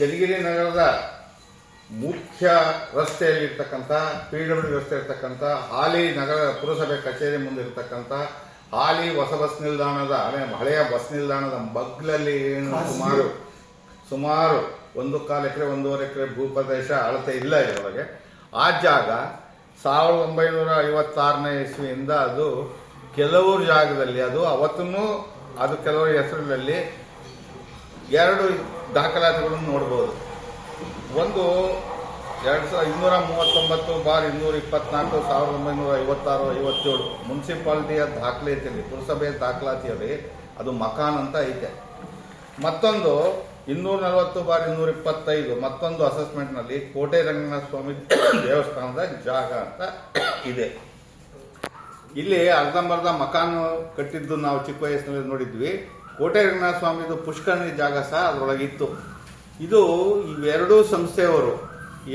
ಚನ್ನಗಿರಿ ನಗರದ ಮುಖ್ಯ ರಸ್ತೆಯಲ್ಲಿರ್ತಕ್ಕಂಥ P W ರಸ್ತೆ ಇರ್ತಕ್ಕಂಥ ಹಾಲಿ ನಗರ ಪುರಸಭೆ ಕಚೇರಿ ಮುಂದೆ ಇರ್ತಕ್ಕಂಥ ಹಾಲಿ ಹೊಸ ಬಸ್ ನಿಲ್ದಾಣದ ಹಳೆ ಹಳೆಯ ಬಸ್ ನಿಲ್ದಾಣದ ಮಗ್ಲಲ್ಲಿ ಏನು ಸುಮಾರು ಸುಮಾರು ಒಂದು ಕಾಲು ಎಕರೆ ಒಂದೂವರೆ ಎಕರೆ ಭೂಪ್ರದೇಶ ಅಳತೆ ಇಲ್ಲ ಇದರೊಳಗೆ. ಆ ಜಾಗ ಸಾವಿರದ ಒಂಬೈನೂರ ಐವತ್ತಾರನೇ ಇಸ್ವಿಯಿಂದ ಅದು ಕೆಲವು ಜಾಗದಲ್ಲಿ ಅದು ಅವತ್ತೂ ಅದು ಕೆಲವರ ಹೆಸರಿನಲ್ಲಿ ಎರಡು ದಾಖಲಾತಿಗಳನ್ನು ನೋಡ್ಬೋದು. ಒಂದು ಎರಡು ಸಾವಿರ ಇನ್ನೂರ ಮೂವತ್ತೊಂಬತ್ತು ಬಾರ್ ಇನ್ನೂರ ಇಪ್ಪತ್ನಾಲ್ಕು, ಸಾವಿರದ ಒಂಬೈನೂರ ಐವತ್ತಾರು, ಐವತ್ತೇಳು ಮುನ್ಸಿಪಾಲ್ಟಿಯ ದಾಖಲಾತಿಯಲ್ಲಿ ಪುರಸಭೆಯ ದಾಖಲಾತಿಯಲ್ಲಿ ಅದು ಮಕಾನ್ ಅಂತ ಐತೆ. ಮತ್ತೊಂದು ಇನ್ನೂರ ನಲವತ್ತು ಬಾರ್ ಇನ್ನೂರ ಇಪ್ಪತ್ತೈದು, ಮತ್ತೊಂದು ಅಸೆಸ್ಮೆಂಟ್ನಲ್ಲಿ ಕೋಟೆ ರಂಗನಾಥ ಸ್ವಾಮಿ ದೇವಸ್ಥಾನದ ಜಾಗ ಅಂತ ಇದೆ. ಇಲ್ಲಿ ಅರ್ಧಂಬರ್ಧ ಮಕಾನ್ ಕಟ್ಟಿದ್ದು ನಾವು ಚಿಕ್ಕ ವಯಸ್ಸಿನಲ್ಲಿ ನೋಡಿದ್ವಿ. ಕೋಟೆ ರಂಗನಾಥ ಸ್ವಾಮಿದು ಪುಷ್ಕರಣಿ ಜಾಗ ಸಹ ಅದರೊಳಗಿತ್ತು. ಇದು ಇವೆರಡೂ ಸಂಸ್ಥೆಯವರು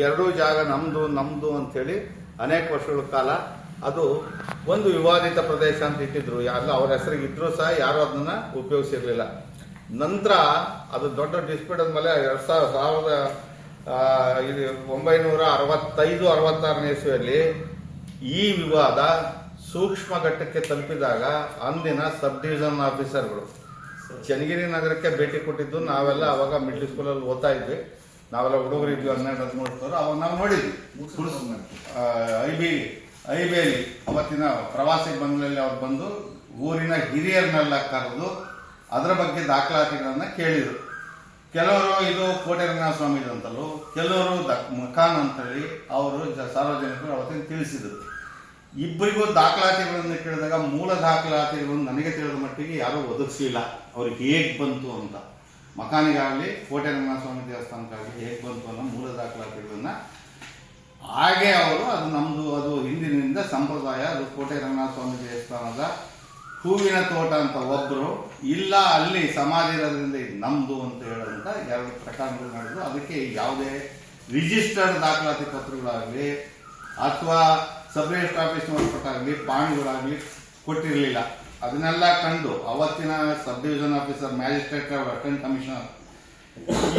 ಎರಡೂ ಜಾಗ ನಮ್ದು ನಮ್ದು ಅಂತೇಳಿ ಅನೇಕ ವರ್ಷಗಳ ಕಾಲ ಅದು ಒಂದು ವಿವಾದಿತ ಪ್ರದೇಶ ಅಂತ ಇಟ್ಟಿದ್ರು. ಯಾರು ಅವ್ರ ಹೆಸರಿಗೆ ಇದ್ರೂ ಸಹ ಯಾರು ಅದನ್ನ ಉಪಯೋಗಿಸಿರಲಿಲ್ಲ. ನಂತರ ಅದು ದೊಡ್ಡ ಡಿಸ್ಪ್ಯೂಟ್ ಆದ್ಮೇಲೆ ಎರಡ್ ಸಾವಿರ, ಸಾವಿರದ ಇದು ಒಂಬೈನೂರ ಅರವತ್ತೈದು, ಅರವತ್ತಾರನೇ ಇಸ್ವಿಯಲ್ಲಿ ಈ ವಿವಾದ ಸೂಕ್ಷ್ಮ ಘಟ್ಟಕ್ಕೆ ತಲುಪಿದಾಗ ಅಂದಿನ ಸಬ್ ಡಿವಿಷನ್ ಆಫೀಸರ್ಗಳು ಚನ್ನಗಿರಿ ನಗರಕ್ಕೆ ಭೇಟಿ ಕೊಟ್ಟಿದ್ದು, ನಾವೆಲ್ಲ ಅವಾಗ ಮಿಡ್ಲ್ ಸ್ಕೂಲಲ್ಲಿ ಓದ್ತಾ ಇದ್ವಿ. ನಾವೆಲ್ಲ ಹುಡುಗರು ಇದ್ವಿ, ಹನ್ನೆರಡು, ಹದಿಮೂರು ಅವಾಗ ನಾವು ನೋಡಿದ್ವಿ. ಬಿ ಐ ಬಿಯಲ್ಲಿ ಅವತ್ತಿನ ಪ್ರವಾಸಿ ಬಂಗ್ಲಲ್ಲಿ ಅವ್ರು ಬಂದು ಊರಿನ ಹಿರಿಯರನ್ನೆಲ್ಲ ಕರೆದು ಅದರ ಬಗ್ಗೆ ದಾಖಲಾತಿಗಳನ್ನ ಕೇಳಿದರು. ಕೆಲವರು ಇದು ಕೋಟೆ ರಂಗನಾಥ ಸ್ವಾಮಿದು ಅಂತಲೂ, ಕೆಲವರು ದಕ್ ಮಕಾನ್ ಅಂತೇಳಿ ಅವರು ಸಾರ್ವಜನಿಕರು ಅವತ್ತಿನ ತಿಳಿಸಿದರು. ಇಬ್ಬರಿಗೂ ದಾಖಲಾತಿಗಳನ್ನು ಕೇಳಿದಾಗ ಮೂಲ ದಾಖಲಾತಿಗಳನ್ನು ನನಗೆ ತಿಳಿದ ಮಟ್ಟಿಗೆ ಯಾರೂ ಒದಗಿಸಲಿಲ್ಲ ಅವ್ರಿಗೆ ಹೇಗೆ ಬಂತು ಅಂತ. ಮಕಾನಿಗಾಗಲಿ ಕೋಟೆ ರಂಗನಾಥ ಸ್ವಾಮಿ ದೇವಸ್ಥಾನಕ್ಕಾಗಲಿ ಹೇಗೆ ಬಂತು ಅನ್ನೋ ಮೂಲ ದಾಖಲಾತಿಗಳನ್ನು ಹಾಗೆ ಅವರು ಅದು ನಮ್ಮದು ಅದು ಹಿಂದಿನಿಂದ ಸಂಪ್ರದಾಯ, ಅದು ಕೋಟೆ ರಂಗನಾಥ ಸ್ವಾಮಿ ದೇವಸ್ಥಾನದ ಹೂವಿನ ತೋಟ ಅಂತ ಒಬ್ಬರು ಇಲ್ಲ ಅಲ್ಲಿ ಸಮಾಧಿ ಇರೋದ್ರಿಂದ ಇದು ನಮ್ಮದು ಅಂತ ಹೇಳೋದಂತ ಎರಡು ಪ್ರಕರಣಗಳು ನಡೆದು, ಅದಕ್ಕೆ ಯಾವುದೇ ರಿಜಿಸ್ಟರ್ಡ್ ದಾಖಲಾತಿ ಪತ್ರಗಳಾಗಲಿ ಅಥವಾ ಸಬ್ ರಿಜಿಸ್ಟರ್ ಆಫೀಸ್ ಕೊಟ್ಟಾಗಲಿ ಬಾಂಡ್ಗಳಾಗಲಿ ಕೊಟ್ಟಿರಲಿಲ್ಲ. ಅದನ್ನೆಲ್ಲ ಕಂಡು ಅವತ್ತಿನ sub division officer, magistrate attend commissioner,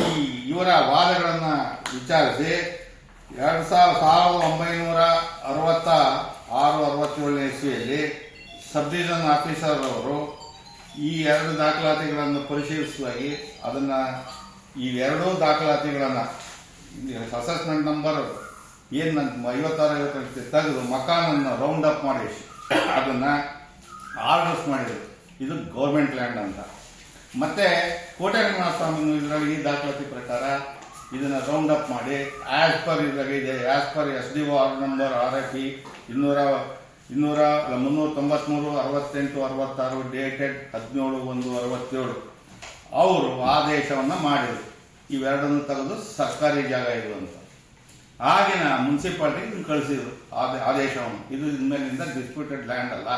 ಈ ಇವರ ವಾದಗಳನ್ನು ವಿಚಾರಿಸಿ ಎರಡು ಸಾವಿರದ ಸಾವಿರದ ಒಂಬೈನೂರ ಅರವತ್ತ ಆರು, ಅರವತ್ತೇಳನೇ ಇಸ್ವಿಯಲ್ಲಿ ಸಬ್ ಡಿವಿಷನ್ ಆಫೀಸರ್ ಅವರು ಈ ಎರಡು ದಾಖಲಾತಿಗಳನ್ನು ಪರಿಶೀಲಿಸುವಾಗಿ ಅದನ್ನು ಈ ಎರಡೂ ದಾಖಲಾತಿಗಳನ್ನು ಅಸೆಸ್ಮೆಂಟ್ ನಂಬರ್ ಏನು ಐವತ್ತಾರು, ಐವತ್ತೆಂಟು ತೆಗೆದು ಮಕಾನನ್ನು ರೌಂಡ್ ಅಪ್ ಮಾಡಿ ಅದನ್ನ ಆರ್ಡರ್ಸ್ ಮಾಡಿದ್ರು. ಇದು ಗೌರ್ಮೆಂಟ್ ಲ್ಯಾಂಡ್ ಅಂತ. ಮತ್ತೆ ಕೋಟೆ ರಂಗನಾಥ ಸ್ವಾಮಿ ಇದರಲ್ಲಿ ಈ ದಾಖಲಾತಿ ಪ್ರಕಾರ ಇದನ್ನ ರೌಂಡ್ ಅಪ್ ಮಾಡಿ ಆಸ್ ಪರ್ ಇದ್ರಾಗೆ ಇದೆ as per S D order number R I E ಇನ್ನೂರ ಇನ್ನೂರ ಮುನ್ನೂರ ತೊಂಬತ್ಮೂರು, ಅರವತ್ತೆಂಟು, ಅರವತ್ತಾರು ಡೇಟೆಡ್ ಹದಿನೇಳು, ಒಂದು, ಅರವತ್ತೇಳು. ಅವರು ಆದೇಶವನ್ನ ಮಾಡಿದರು. ಇವೆರಡನ್ನು ತೆಗೆದು ಸರ್ಕಾರಿ ಜಾಗ ಇದು ಅಂತ. ಆಗಿನ ಮುನ್ಸಿಪಾಲ್ಟಿಗೆ ಕಳಿಸಿದ್ರು, ಆದ- ಆದೇಶವನ್ನು ಇದು ಇನ್ಮೇಲಿಂದ ಡಿಸ್ಪ್ಯೂಟೆಡ್ ಲ್ಯಾಂಡ್ ಅಲ್ಲ.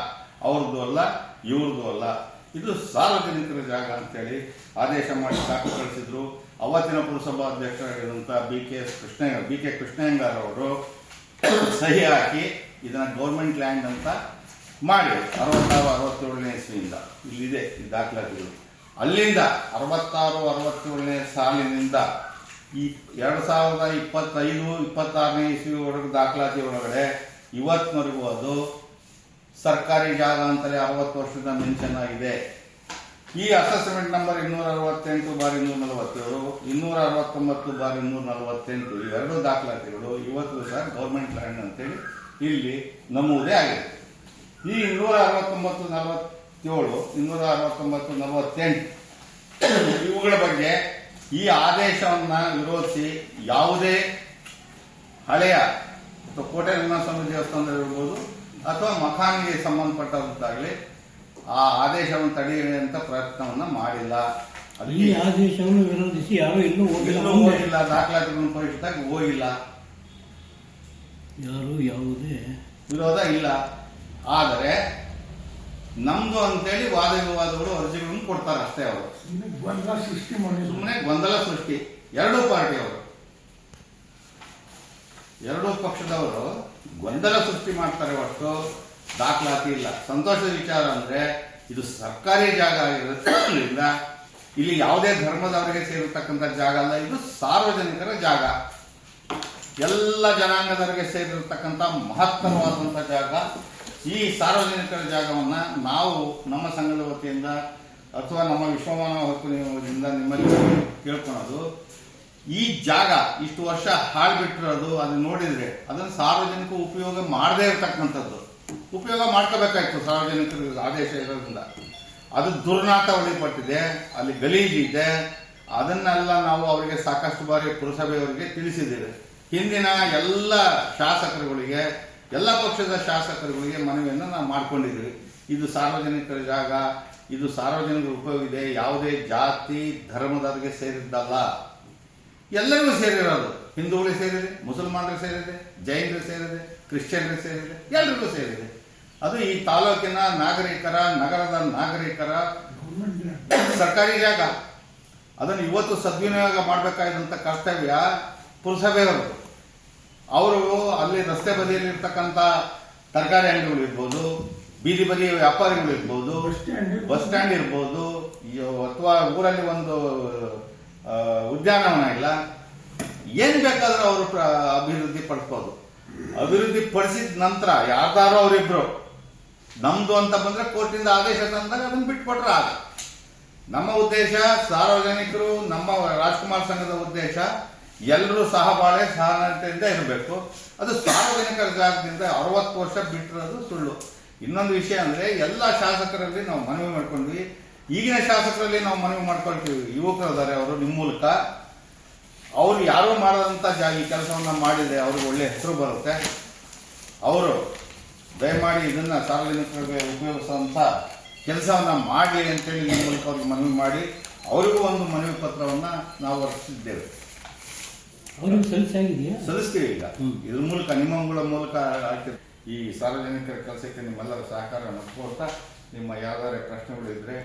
ಅವ್ರದ್ದು ಅಲ್ಲ ಇವ್ರದ್ದು ಅಲ್ಲ. ಇದು ಸಾರ್ವಜನಿಕರ ಜಾಗ ಅಂತೇಳಿ ಆದೇಶ ಮಾಡಿ ಸಾಕು ಕಳಿಸಿದ್ರು. ಅವತ್ತಿನ ಪುರಸಭಾ ಅಧ್ಯಕ್ಷರಾಗಿರುವಂಥ B K Krishna B K Krishnaiyengar ಅವರು ಸಹಿ ಹಾಕಿ ಇದನ್ನ ಗೌರ್ಮೆಂಟ್ ಲ್ಯಾಂಡ್ ಅಂತ ಮಾಡಿ ಅರವತ್ತಾರು, ಅರವತ್ತೇಳನೇ ಇಸ್ವಿಯಿಂದ. ಇಲ್ಲಿದೆ ದಾಖಲಾತಿಗಳು. ಅಲ್ಲಿಂದ ಅರವತ್ತಾರು, ಅರವತ್ತೇಳನೇ ಸಾಲಿನಿಂದ ಈ ಎರಡು ಸಾವಿರದ ಇಪ್ಪತ್ತೈದು, ಇಪ್ಪತ್ತಾರನೇ ಇಸ್ವಿ ಒಳಗೆ ದಾಖಲಾತಿ ಒಳಗಡೆ ಇವತ್ತಿನವರೆಗೂ ಅದು ಸರ್ಕಾರಿ ಜಾಗ ಅಂತಲೇ ಅರವತ್ತು ವರ್ಷದ ಮೆನ್ಷನ್ ಆಗಿದೆ ಈ ಅಸೆಸ್ಮೆಂಟ್ ನಂಬರ್ ಇನ್ನೂರ ಅರವತ್ತೆಂಟು ಬಾರಿ ಇನ್ನೂರ ನಲವತ್ತೇಳು ಇನ್ನೂರ ಅರವತ್ತೊಂಬತ್ತು ಬಾರಿ ಇನ್ನೂರ ನಲವತ್ತೆಂಟು ಇವೆರಡು ದಾಖಲಾತಿಗಳು ಇವತ್ತು ಸಹ ಗೌರ್ಮೆಂಟ್ ಲ್ಯಾಂಡ್ ಅಂತೇಳಿ ಇಲ್ಲಿ ನಮೂದೇ ಆಗಿದೆ. ಈ ಇನ್ನೂರ ಅರವತ್ತೊಂಬತ್ತು ನಲವತ್ತೇಳು ಇನ್ನೂರ ಅರವತ್ತೊಂಬತ್ತು ನಲವತ್ತೆಂಟು, ಇವುಗಳ ಬಗ್ಗೆ ಈ ಆದೇಶವನ್ನ ವಿರೋಧಿಸಿ ಯಾವುದೇ ಹಳೆಯ ಅಥವಾ ಕೋಟೆ ರಂಗನಾಥ ಸ್ವಾಮಿ ದೇವಸ್ಥಾನದಲ್ಲಿರ್ಬೋದು ಅಥವಾ ಮಖಾನಿಗೆ ಸಂಬಂಧಪಟ್ಟದ್ದಾಗಲಿ ಆ ಆದೇಶವನ್ನು ತಡೆಯುವಂತ ಪ್ರಯತ್ನವನ್ನ ಮಾಡಿಲ್ಲ. ಈ ಅದಕ್ಕೆ ಆದೇಶವನ್ನು ವಿರೋಧಿಸಿ ಯಾರು ಇನ್ನೂ ಹೋಗಿಲ್ಲ. ದಾಖಲಾತಿಗಳನ್ನು ಪರಿಶೀಲಿಸಿದಾಗ ಹೋಗಿಲ್ಲ. ಯಾರು ಯಾವುದೇ ವಿರೋಧ ಇಲ್ಲ. ಆದರೆ ನಮ್ದು ಅಂತೇಳಿ ವಾದ ವಿವಾದಗಳು ಅರ್ಜಿಗಳನ್ನು ಕೊಡ್ತಾರೆ ಅಷ್ಟೇ ಅವರು. ಗೊಂದಲ ಸೃಷ್ಟಿ ಮಾಡಿ ಸುಮ್ಮನೆ ಗೊಂದಲ ಸೃಷ್ಟಿ. ಎರಡೂ ಪಾರ್ಟಿ ಅವರು. ಎರಡೂ ಪಕ್ಷದವರು ಗೊಂದಲ ಸೃಷ್ಟಿ ಮಾಡ್ತಾರೆ ಹೊರತು ದಾಖಲಾತಿ ಇಲ್ಲ. ಸಂತೋಷದ ವಿಚಾರ ಅಂದ್ರೆ ಇದು ಸರ್ಕಾರಿ ಜಾಗ ಆಗಿರೋದ್ರಿಂದ ಇಲ್ಲಿ ಯಾವುದೇ ಧರ್ಮದವರಿಗೆ ಸೇರಿರ್ತಕ್ಕಂಥ ಜಾಗ ಅಲ್ಲ, ಇದು ಸಾರ್ವಜನಿಕರ ಜಾಗ. ಎಲ್ಲ ಜನಾಂಗದವರಿಗೆ ಸೇರಿರತಕ್ಕಂಥ ಮಹತ್ತರವಾದಂಥ ಜಾಗ. ಈ ಸಾರ್ವಜನಿಕರ ಜಾಗವನ್ನ ನಾವು ನಮ್ಮ ಸಂಘದ ವತಿಯಿಂದ ಅಥವಾ ನಮ್ಮ ವಿಶ್ವಮಾನವ ನಿಯಮದಿಂದ ನಿಮ್ಮಲ್ಲಿ ಕೇಳ್ಕೊಳೋದು, ಈ ಜಾಗ ಇಷ್ಟು ವರ್ಷ ಹಾಳ್ಬಿಟ್ಟಿರೋದು ಅದನ್ನ ನೋಡಿದ್ರೆ ಅದನ್ನು ಸಾರ್ವಜನಿಕ ಉಪಯೋಗ ಮಾಡದೇ ಇರತಕ್ಕಂಥದ್ದು. ಉಪಯೋಗ ಮಾಡ್ಕೋಬೇಕಾಯ್ತು ಸಾರ್ವಜನಿಕರಿಗೆ ಆದೇಶ ಇರೋದ್ರಿಂದ. ಅದು ದುರ್ನಾತ ಒಳಪಟ್ಟಿದೆ ಅಲ್ಲಿ ಗಲೀಜಿದೆ ಅದನ್ನೆಲ್ಲ ನಾವು ಅವರಿಗೆ ಸಾಕಷ್ಟು ಬಾರಿ ಪುರಸಭೆಯವರಿಗೆ ತಿಳಿಸಿದ್ದೇವೆ. ಹಿಂದಿನ ಎಲ್ಲ ಶಾಸಕರುಗಳಿಗೆ, ಎಲ್ಲ ಪಕ್ಷದ ಶಾಸಕರುಗಳಿಗೆ ಮನವಿಯನ್ನು ನಾವು ಮಾಡ್ಕೊಂಡಿದ್ದೀವಿ. ಇದು ಸಾರ್ವಜನಿಕರ ಜಾಗ ಇದು ಸಾರ್ವಜನಿಕ ಉಪಯೋಗ ಇದೆ. ಯಾವುದೇ ಜಾತಿ ಧರ್ಮದವರಿಗೆ ಸೇರಿದ್ದಲ್ಲ. ಎಲ್ಲರಿಗೂ ಸೇರಿರೋದು. ಹಿಂದೂಗಳಿಗೆ ಸೇರಿದೆ, ಮುಸಲ್ಮಾನರಿಗೆ ಸೇರಿದೆ, ಜೈನರಿಗೆ ಸೇರಿದೆ, ಕ್ರಿಶ್ಚಿಯನ್ರಿಗೆ ಸೇರಿದೆ ಎಲ್ಲರಿಗೂ ಸೇರಿದೆ. ಅದು ಈ ತಾಲೂಕಿನ ನಾಗರಿಕರ, ನಗರದ ನಾಗರಿಕರ ಸರ್ಕಾರಿ ಜಾಗ ಅದನ್ನು ಇವತ್ತು ಸದ್ವಿನಿಯೋಗ ಮಾಡಬೇಕಾದಂಥ ಕರ್ತವ್ಯ ಪುರಸಭೆಯವರು. ಅವರು ಅಲ್ಲಿ ರಸ್ತೆ ಬದಿಯಲ್ಲಿರ್ತಕ್ಕಂಥ ತರಕಾರಿ ಅಂಗಡಿಗಳು ಇರ್ಬೋದು ಬೀದಿ ಬದಿ ವ್ಯಾಪಾರಿಗಳು ಇರ್ಬೋದು ಬಸ್ ಸ್ಟ್ಯಾಂಡ್ ಇರ್ಬೋದು. ಅಥವಾ ಊರಲ್ಲಿ ಒಂದು ಉದ್ಯಾನವನ ಇಲ್ಲ ಏನ್ ಬೇಕಾದ್ರೂ ಅವರು ಅಭಿವೃದ್ಧಿ ಪಡಿಸ್ಬೋದು ಅಭಿವೃದ್ಧಿ ಪಡಿಸಿದ ನಂತರ ಯಾರ್ದಾರೋ ಅವರಿಬ್ರು ನಮ್ದು ಅಂತ ಬಂದ್ರೆ ಕೋರ್ಟಿಂದ ಆದೇಶ ತಂದಾಗ ಅದನ್ನ ಬಿಟ್ಕೊಟ್ರೆ ಆಗ. ನಮ್ಮ ಉದ್ದೇಶ ಸಾರ್ವಜನಿಕರು ನಮ್ಮ ರಾಜ್ಕುಮಾರ್ ಸಂಘದ ಉದ್ದೇಶ ಎಲ್ಲರೂ ಸಹಬಾಳೆ ಸಹನತೆಯಿಂದ ಇರಬೇಕು. ಅದು ಸಾರ್ವಜನಿಕರ ಜಾಗದಿಂದ ಅರವತ್ತು ವರ್ಷ ಬಿಟ್ಟಿರೋದು ಸುಳ್ಳು. ಇನ್ನೊಂದು ವಿಷಯ ಅಂದ್ರೆ ಎಲ್ಲ ಶಾಸಕರಲ್ಲಿ ನಾವು ಮನವಿ ಮಾಡ್ಕೊಂಡ್ವಿ. ಈಗಿನ ಶಾಸಕರಲ್ಲಿ ನಾವು ಮನವಿ ಮಾಡ್ಕೊಳ್ತೀವಿ. ಯುವಕರು ಇದ್ದಾರೆ ಅವರು ನಿಮ್ಮ ಮೂಲಕ. ಅವ್ರು ಯಾರೋ ಮಾಡದಂತ ಜಾಗಿ ಈ ಕೆಲಸವನ್ನ ಮಾಡಿದ್ರೆ ಅವ್ರಿಗೆ ಒಳ್ಳೆ ಹೆಸರು ಬರುತ್ತೆ. ಅವರು ದಯಮಾಡಿ ಇದನ್ನ ಸಾರ್ವಜನಿಕರಿಗೆ ಉಪಯೋಗಿಸುವಂತ ಕೆಲಸವನ್ನ ಮಾಡಲಿ ಅಂತೇಳಿ ನಿಮ್ಮ ಮೂಲಕ ಅವ್ರಿಗೆ ಮನವಿ ಮಾಡಿ ಅವರಿಗೂ ಒಂದು ಮನವಿ ಪತ್ರವನ್ನ ನಾವು ರಚಿಸಿದ್ದೇವೆ. ಸಲ್ಲಿಸ್ತೀವಿ ಈಗ. ಇದ್ರ ಮೂಲಕ ನಿಮ್ಮ ಮೂಲಕ ಆಯ್ತು ಈ ಸಾರ್ವಜನಿಕರ ಕೆಲಸಕ್ಕೆ ನಿಮ್ಮೆಲ್ಲರ ಸಹಕಾರ ಕೋರ್ತಾ ನಿಮ್ಮ ಯಾವ್ದಾರ ಪ್ರಶ್ನೆಗಳು ಇದ್ರೆ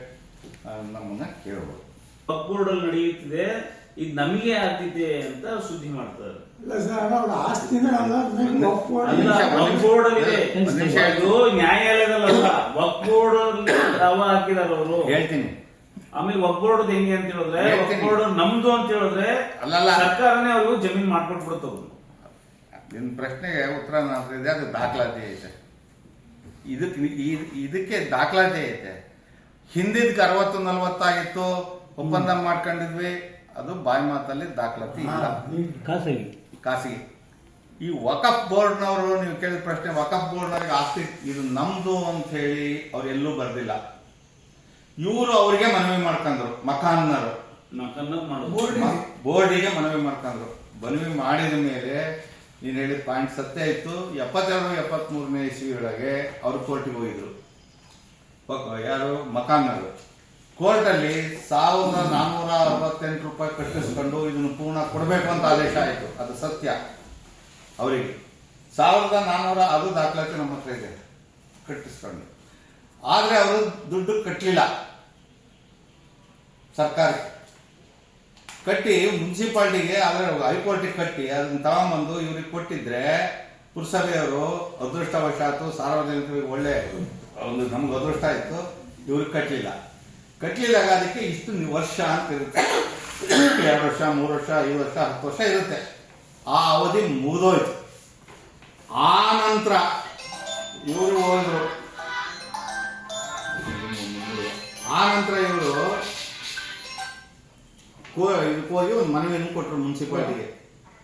ನಮ್ಮನ್ನ ಕೇಳಬಹುದು ಬೋರ್ಡ್ ಅಲ್ಲಿ ನಡೆಯುತ್ತಿದೆ ಇದು ನಮಗೆ ಆಗ್ತಿದೆ ಅಂತ ಸುದ್ದಿ ಮಾಡ್ತಾರೆ. ನ್ಯಾಯಾಲಯದಲ್ಲ ಹಾಕಿದಾರ ಅವರು. ಹೇಳ್ತೀನಿ. ಆಮೇಲೆ ವಕ್ ಹೆಂಗೆ ಅಂತ ಹೇಳಿದ್ರೆ ವಕ್ ನಮ್ದು ಅಂತ ಹೇಳಿದ್ರೆ ಅಲ್ಲಲ್ಲ. ಸರ್ಕಾರನೇ ಅವರು ಜಮೀನ್ ಮಾಡ್ಕೊಟ್ಬಿಡ್ತವ್ರು ಅವ್ರು. ನಿನ್ನ ಪ್ರಶ್ನೆಗೆ ಉತ್ತರ ನಾನು ಇದೆ ಅದು ದಾಖಲಾತಿ ಐತೆ? ಇದಕ್ಕೆ ಈ- ಇದಕ್ಕೆ ದಾಖಲಾತಿ ಐತೆ. ಹಿಂದಿದ್ಕೆ ಅರವತ್ತು ನಲ್ವತ್ತಾಗಿತ್ತು ಒಪ್ಪಂದ ಮಾಡ್ಕೊಂಡಿದ್ವಿ ಅದು ಬಾಯಿ ಮಾತಲ್ಲಿ ದಾಖಲಾತಿ ಇಲ್ಲ. ಖಾಸಗಿ. ಖಾಸಗಿ. ಈ ವಕಫ್ ಬೋರ್ಡ್ನವರು ನೀವು ಕೇಳಿದ ಪ್ರಶ್ನೆ ವಕಫ್ ಬೋರ್ಡ್ನವ್ರಿಗೆ ಆಸ್ತಿ ಇದು ನಮ್ದು ಅಂತ ಹೇಳಿ ಅವ್ರು ಎಲ್ಲೂ ಬರ್ದಿಲ್ಲ. ಇವರು ಅವರಿಗೆ ಮನವಿ ಮಾಡ್ಕೊಂಡ್ರು ಮಕಾನ್ನರು ಬೋರ್ಡಿಗೆ. ಮನವಿ ಮಾಡ್ಕೊಂಡ್ರು ಮನವಿ ಮಾಡಿದ ಮೇಲೆ ನೀನು ಹೇಳಿದ ಪಾಯಿಂಟ್ ಸತ್ಯ ಇತ್ತು. ಎಪ್ಪತ್ತೆರಡು, ಎಪ್ಪತ್ಮೂರನೇ ಇಸ್ವಿ ಒಳಗೆ ಅವರು ಕೋರ್ಟಿಗೆ ಹೋಗಿದ್ರು. ಯಾರು? ಮಕಾನ್ನರು ಕೋರ್ಟಲ್ಲಿ ಸಾವಿರದ ನಾನ್ನೂರ ಅರವತ್ತೆಂಟು ರೂಪಾಯಿ ಕಟ್ಟಿಸ್ಕೊಂಡು ಇದನ್ನು ಪೂರ್ಣ ಕೊಡಬೇಕು ಅಂತ ಆದೇಶ ಆಯಿತು. ಅದು ಸತ್ಯ. ಅವರಿಗೆ. ಸಾವಿರದ ನಾನ್ನೂರ ಅದು ದಾಖಲಾತಿ ನಮ್ಮ ಹತ್ರ ಇದೆ. ಕಟ್ಟಿಸ್ಕೊಂಡು. ಆದರೆ ಅವರು ದುಡ್ಡು ಕಟ್ಟಲಿಲ್ಲ ಸರ್ಕಾರ ಕಟ್ಟಿ ಮುನ್ಸಿಪಾಲ್ಟಿಗೆ ಅದ್ರ ಹೈಕೋರ್ಟಿಗೆ ಕಟ್ಟಿ, ಅದನ್ನ ತಗೊಂಬಂದು ಇವ್ರಿಗೆ ಕೊಟ್ಟಿದ್ರೆ ಪುರಸಭೆಯವರು ಅದೃಷ್ಟವಶಾತು ಸಾರ್ವಜನಿಕರಿಗೆ ಒಳ್ಳೆ ಒಂದು ನಮ್ಗೆ ಅದೃಷ್ಟ ಇತ್ತು ಇವ್ರಿಗೆ ಕಟ್ಟಲಿಲ್ಲ ಕಟ್ಟಲಿಲ್ಲ ಅದಕ್ಕೆ ಇಷ್ಟು ವರ್ಷ ಅಂತ ಇರುತ್ತೆ. ಎರಡು ವರ್ಷ, ಮೂರು ವರ್ಷ, ಐದು ವರ್ಷ, ಹತ್ತು ವರ್ಷ ಇರುತ್ತೆ. ಆ ಅವಧಿ ಮುಗಿದೋಯ್ತು. ಆ ನಂತರ ಇವರು ಹೋದ್ರು. ಆ ನಂತರ ಇವರು ಕೋ ಇದಕ್ಕೆ ಹೋಗಿ ಒಂದು ಮನವಿಯನ್ನು ಕೊಟ್ಟರು ಮುನ್ಸಿಪಾಲಿಟಿಗೆ.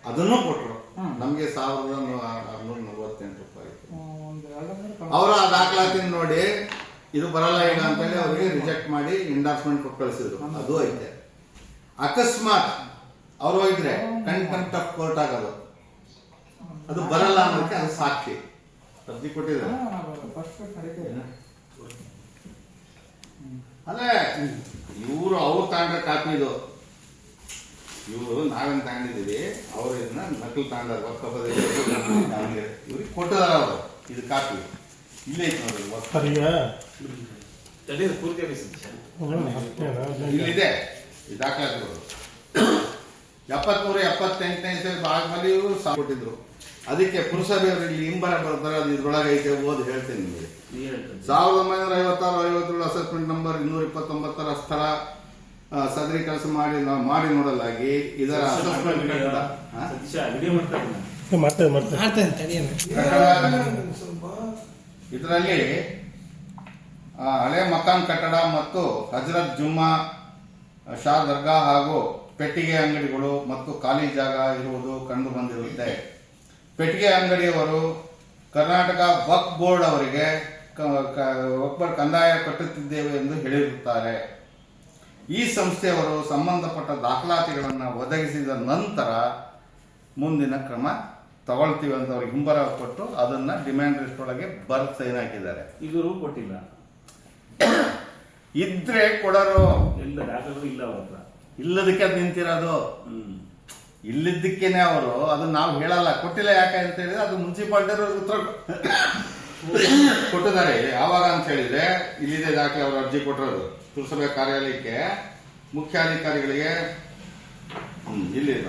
ಅದನ್ನು ಕೊಟ್ಟರು ನಮಗೆ ಸಾವಿರದ ಆರುನೂರ ನಲವತ್ತೆಂಟು ರೂಪಾಯಿ ಅವರು ಆ ದಾಖಲಾತಿನ ನೋಡಿ ಇದು ಬರಲ್ಲ ಈಗ ಅಂತೇಳಿ ಅವರಿಗೆ ರಿಜೆಕ್ಟ್ ಮಾಡಿ ಎಂಡಾರ್ಸ್ಮೆಂಟ್ ಕೊಟ್ಟು ಕಳಿಸಿದ್ರು. ಅದು ಐತೆ. ಅಕಸ್ಮಾತ್ ಅವ್ರು ಹೋಗಿದ್ರೆ ಕಂಟೆಂಪ್ಟ್ ಆಫ್ ಕೋರ್ಟ್ ಆಗೋದು. ಅದು ಬರಲ್ಲ ಅನ್ನೋದಕ್ಕೆ ಅದು ಸಾಕ್ಷಿ. ಅರ್ಜಿ ಕೊಟ್ಟಿದ್ದಾರೆ. ಅದೇ ಇವರು ಅವ್ರು ತಗೊಂಡ್ರೆ ಕಾಪಿ ಇದು. ಇವರು ನಾವೇನ್ ತಗೊಂಡಿದ್ದೀವಿ ಅವ್ರು ಇದನ್ನ ನಕಲು ತಗೊಂಡಾರ ಇವ್ರಿಗೆ ಕೊಟ್ಟದಾರ ಅವರು ಇದು ಕಾಪಿ. ಇಲ್ಲೇ ಐತೆ ನೋಡ್ರಿ. ಇಲ್ಲಿದೆ. ಈ ದಾಖಲಾತಿಗಳು. ಎಪ್ಪತ್ಮೂರು ಎಪ್ಪತ್ತೆಂಟನೇ ಇಸ್ ಆಗಮಲ್ಲಿ ಇವರು ಕೊಟ್ಟಿದ್ರು. ಅದಕ್ಕೆ ಪುರಸಭೆಯವರು ಇಲ್ಲಿ ಹಿಂಬರ ಬರ್ತಾರೆ ಅದು ಇದ್ರೊಳಗೆ ಐತೆ ಓದಿ ಹೇಳ್ತೀನಿ ನಿಮಗೆ. ಸಾವಿರದ ಒಂಬೈನೂರ ಐವತ್ತಾರು ಐವತ್ತೇಳು ಅಸೆಸ್ಮೆಂಟ್ ನಂಬರ್ ಇನ್ನೂರ ಇಪ್ಪತ್ತೊಂಬತ್ತರ ಸ್ಥಳ. ಸದರಿ ಕೆಲಸ ಮಾಡಿ ಮಾಡಿ ನೋಡಲಾಗಿ ಇದರ ಕಟ್ಟಡ. ಇದರಲ್ಲಿ ಆ, ಹಳೆ ಮಕಾನ್ ಕಟ್ಟಡ ಮತ್ತು ಹಜರತ್ ಜುಮ್ಮಾ ಶಾ ದರ್ಗಾ ಹಾಗೂ ಪೆಟ್ಟಿಗೆ ಅಂಗಡಿಗಳು ಮತ್ತು ಖಾಲಿ ಜಾಗ ಇರುವುದು ಕಂಡು ಬಂದಿರುತ್ತೆ. ಪೆಟ್ಟಿಗೆ ಅಂಗಡಿಯವರು ಕರ್ನಾಟಕ ವಕ್ ಬೋರ್ಡ್ ಅವರಿಗೆ ಕಂದಾಯ ಕಟ್ಟುತ್ತಿದ್ದೇವೆ ಎಂದು ಹೇಳಿರುತ್ತಾರೆ. ಈ ಸಂಸ್ಥೆಯವರು ಸಂಬಂಧಪಟ್ಟ ದಾಖಲಾತಿಗಳನ್ನು ಒದಗಿಸಿದ ನಂತರ ಮುಂದಿನ ಕ್ರಮ ತಗೊಳ್ತೀವಿ ಅಂತ ಅವ್ರಿಗೆ ಹಿಂಬರ ಕೊಟ್ಟು ಅದನ್ನ ಡಿಮ್ಯಾಂಡ್ ಲಿಸ್ಟ್ ಒಳಗೆ ಬರ್ತ್ ಸೈನ್ ಹಾಕಿದ್ದಾರೆ. ಇವರು ಕೊಟ್ಟಿಲ್ಲ. ಇದ್ರೆ ಕೊಡರು. ಇಲ್ಲ ದಾಖಲೆಗಳು ಇಲ್ಲ ಅವ್ರ ಹತ್ರ. ಇಲ್ಲದಕ್ಕೆ ಅದು ನಿಂತಿರೋದು. ಇಲ್ಲಿದ್ದಕ್ಕೇನೆ ಅವರು ಅದನ್ನ ನಾವು ಹೇಳಲ್ಲ. ಕೊಟ್ಟಿಲ್ಲ ಯಾಕೆ ಅಂತ ಹೇಳಿದ್ರೆ ಅದು ಮುನ್ಸಿಪಾಲ್ಟಿ ಉತ್ತರ ಕೊಟ್ಟಿದ್ದಾರೆ. ಯಾವಾಗ ಅಂತ ಹೇಳಿದ್ರೆ, ಇಲ್ಲಿದೆ ದಾಖಲೆ ಅವರು ಅರ್ಜಿ ಕೊಟ್ಟಿರೋದು. ಪುರಸಭೆ ಕಾರ್ಯಾಲಯಕ್ಕೆ ಮುಖ್ಯಾಧಿಕಾರಿಗಳಿಗೆ ಇಲ್ಲಿ.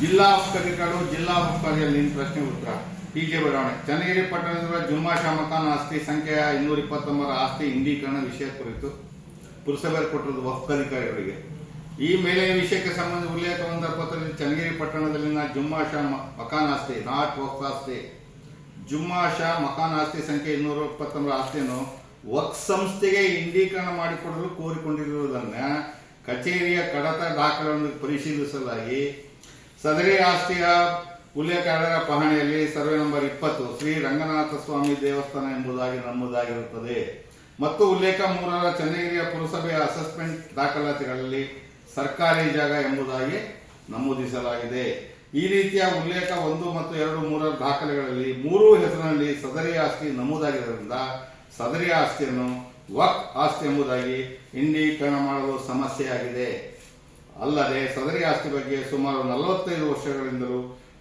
ಜಿಲ್ಲಾ ಅಧಿಕಾರಿಗಳು ಜಿಲ್ಲಾ ಅಧಿಕಾರಿಯಲ್ಲಿ ನಿನ್ನ ಪ್ರಶ್ನೆ ಉತ್ತರ. ಹೀಗೆ ಬರೋಣ. ಚನ್ನಗಿರಿ ಪಟ್ಟಣದ ಜುಮ್ಮಾ ಮಕಾನ್ ಆಸ್ತಿ ಸಂಖ್ಯೆಯ ಇನ್ನೂರ ಇಪ್ಪತ್ತೊಂಬರ ಆಸ್ತಿ ಇಂಡೀಕರಣ ವಿಷಯ ಕುರಿತು ಪುರಸಭೆ ಕೊಟ್ಟಿರೋದು ವಕ್ಫ್ ಅಧಿಕಾರಿಗಳಿಗೆ. ಈ ಮೇಲೆ ವಿಷಯಕ್ಕೆ ಸಂಬಂಧ ಉಲ್ಲೇಖ ಹೊಂದ ಪತ್ರದಲ್ಲಿ ಚನ್ನಗಿರಿ ಪಟ್ಟಣದಲ್ಲಿನ ಜುಮ್ಮಾ ಶಾ ಮ- ಮಕಾನ್ ಆಸ್ತಿ, ನಾಟ್ ವಕ್ಫ್ ಆಸ್ತಿ ಜುಮ್ಮಾ, ಶಾ, ಮಕಾನ್ ಆಸ್ತಿ ಸಂಖ್ಯೆ ಇನ್ನೂರ ಇಪ್ಪತ್ತೊಂಬರ ಆಸ್ತಿಯನ್ನು ವಕ್ ಸಂಸ್ಥೆಗೆ ಇಂಡೀಕರಣ ಮಾಡಿಕೊಡಲು ಕೋರಿಕೊಂಡಿರುವುದನ್ನು ಕಚೇರಿಯ ಕಡತ ದಾಖಲೆಯನ್ನು ಪರಿಶೀಲಿಸಲಾಗಿ ಸದರಿ ಆಸ್ತಿಯ ಉಲ್ಲೇಖಗಳ ಪಹಣಿಯಲ್ಲಿ ಸರ್ವೆ ನಂಬರ್ ಇಪ್ಪತ್ತು ಶ್ರೀ ರಂಗನಾಥ ಸ್ವಾಮಿ ದೇವಸ್ಥಾನ ಎಂಬುದಾಗಿ ನಮೂದಾಗಿರುತ್ತದೆ. ಮತ್ತು ಉಲ್ಲೇಖ ಮೂರರ ಚನ್ನಗಿರಿಯ ಪುರಸಭೆಯ ಅಸೆಸ್ಮೆಂಟ್ ದಾಖಲಾತಿಗಳಲ್ಲಿ ಸರ್ಕಾರಿ ಜಾಗ ಎಂಬುದಾಗಿ ನಮೂದಿಸಲಾಗಿದೆ. ಈ ರೀತಿಯ ಉಲ್ಲೇಖ ಒಂದು ಮತ್ತು ಎರಡು ಮೂರರ ದಾಖಲೆಗಳಲ್ಲಿ ಮೂರೂ ಹೆಸರಿನಲ್ಲಿ ಸದರಿ ಆಸ್ತಿ ನಮೂದಾಗಿರುವುದರಿಂದ ಸದರಿ ಆಸ್ತಿಯನ್ನು ವಕ್ ಆಸ್ತಿ ಎಂಬುದಾಗಿ ಇಂಡೀಕರಣ ಮಾಡಲು ಸಮಸ್ಯೆಯಾಗಿದೆ. ಅಲ್ಲದೆ ಸದರಿ ಆಸ್ತಿ ಬಗ್ಗೆ ಸುಮಾರು ನಲವತ್ತೈದು ವರ್ಷಗಳಿಂದಲೂ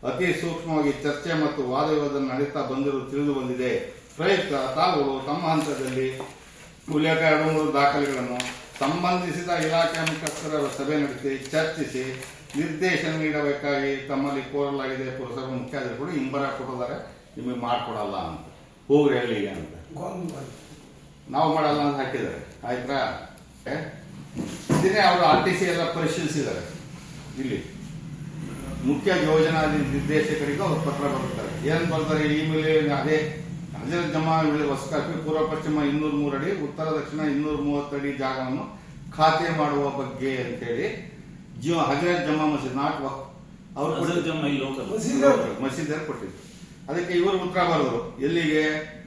ಅತಿ ಸೂಕ್ಷ್ಮವಾಗಿ ಚರ್ಚೆ ಮತ್ತು ವಾದವಿವಾದ ನಡೀತಾ ಬಂದಿರುವುದು ತಿಳಿದು ಬಂದಿದೆ. ಪ್ರಯುಕ್ತ ತಾವು ತಮ್ಮ ಹಂತದಲ್ಲಿ ಉಲ್ಲೇಖ ಎರಡು ಮೂರು ದಾಖಲೆಗಳನ್ನು ಸಂಬಂಧಿಸಿದ ಇಲಾಖೆ ಮುಖ್ಯಸ್ಥರ ಸಭೆ ನಡೆಸಿ ಚರ್ಚಿಸಿ ನಿರ್ದೇಶನ ನೀಡಬೇಕಾಗಿ ತಮ್ಮಲ್ಲಿ ಕೋರಲಾಗಿದೆ, ಪುರಸಭೆ ಮುಖ್ಯಾಧಿಕಾರಿಗಳು ಹಿಂಬರ ಕೊಟ್ಟಿದ್ದಾರೆ, ನಿಮಗೆ ಮಾಡಿಕೊಡಲ್ಲ ಅಂತ. ಹೋಗ್ರಿ ಅಲ್ಲಿ ಅಂತ. ನಾವು ಮಾಡಲ್ಲ ಅಂತ ಹಾಕಿದ್ದಾರೆ. ಆಯ್ತಾ? ಇದನ್ನೇ ಅವರು ಆರ್ ಟಿ ಸಿ ಎಲ್ಲ ಪರಿಶೀಲಿಸಿದ್ದಾರೆ. ಇಲ್ಲಿ. ಮುಖ್ಯ ಯೋಜನಾ ನಿರ್ದೇಶಕರಿಗೆ ಅವ್ರು ಪತ್ರ ಬರುತ್ತಾರೆ ಏನ್ ಬರ್ತಾರೆ ಈ ಮೇಲೆ ಅದೇ ಹಜರತ್ ಜಮಾ ಹೊಸಕಾಪಿ ಪೂರ್ವ ಪಶ್ಚಿಮ ಇನ್ನೂರ ಅಡಿ, ಉತ್ತರ ದಕ್ಷಿಣ ಇನ್ನೂರ ಮೂವತ್ತಡಿ ಜಾಗವನ್ನು ಖಾತೆ ಮಾಡುವ ಬಗ್ಗೆ ಅಂತೇಳಿ ಜೀವ ಹಜರತ್ ಜಮಾ ಮಸೀದ್ ನಾಟ್ ವಕ್ ಅವ್ರು ಲೋಕಲ್ ಮಸೀದಿ ಮಸೀದಿಯಲ್ಲಿ ಕೊಟ್ಟಿದ್ರು ಅದಕ್ಕೆ ಇವರು ಉತ್ತರ ಬರೆದ್ರು ಎಲ್ಲಿಗೆ?